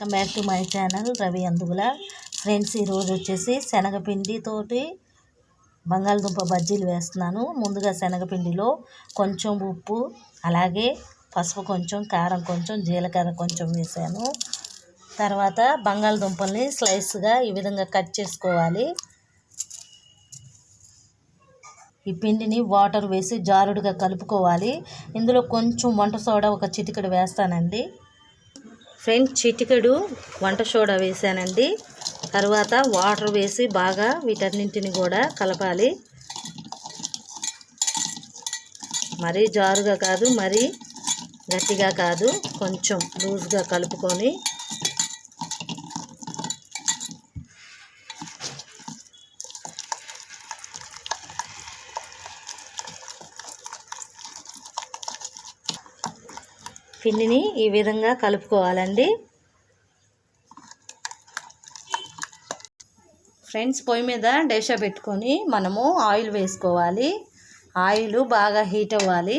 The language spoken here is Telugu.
Welcome back to my channel Ravi Andugula. Friends ఈరోజు వచ్చేసి శనగపిండితోటి బంగాళదుంప బజ్జీలు వేస్తున్నాను. ముందుగా శనగపిండిలో కొంచెం ఉప్పు అలాగే పసుపు కొంచెం కారం కొంచెం జీలకర్ర కొంచెం వేసాను. తర్వాత బంగాళదుంపల్ని స్లైస్గా ఈ విధంగా కట్ చేసుకోవాలి. ఈ పిండిని వాటర్ వేసి జారుడుగా కలుపుకోవాలి. ఇందులో కొంచెం వంట సోడా ఒక చిటికడు వేస్తానండి. ఫ్రెండ్స్ చిటికెడు వంట సోడా వేసానండి. తర్వాత వాటర్ వేసి బాగా వీటన్నింటిని కూడా కలపాలి. మరీ జారుగా కాదు మరీ గట్టిగా కాదు కొంచెం లూజ్గా కలుపుకొని పిండిని ఈ విధంగా కలుపుకోవాలండి. ఫ్రెండ్స్ పొయ్యి మీద డేషా పెట్టుకొని మనము ఆయిల్ వేసుకోవాలి. ఆయిల్ బాగా హీట్ అవ్వాలి.